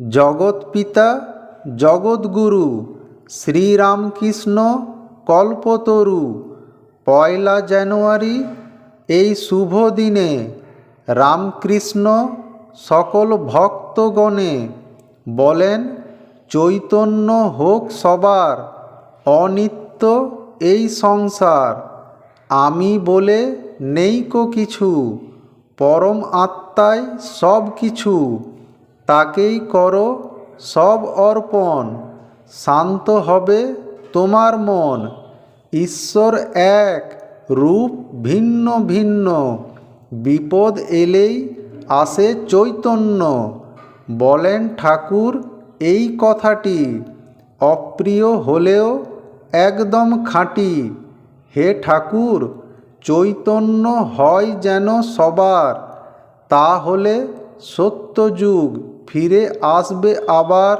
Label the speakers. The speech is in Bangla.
Speaker 1: জগৎপিতা, জগৎগুরু, শ্রীরামকৃষ্ণ কল্পতরু। পয়লা জানুয়ারি, এই শুভ দিনে রামকৃষ্ণ সকল ভক্তগণে বলেন, চৈতন্য হোক সবার, অনিত্য এই সংসার। আমি বলে নেই কো কিছু, পরম আত্মায় সব কিছু। তাকেই করো সব অর্পণ। শান্ত হবে তোমার মন। ঈশ্বর এক, রূপ ভিন্ন ভিন্ন। বিপদ এলেই আসে চৈতন্য। বলেন ঠাকুর এই কথাটি। অপ্রিয় হলেও একদম খাঁটি। হে ঠাকুর, চৈতন্য হয় যেন সবার। তাহলে সত্যযুগ ফিরে আসবে আবার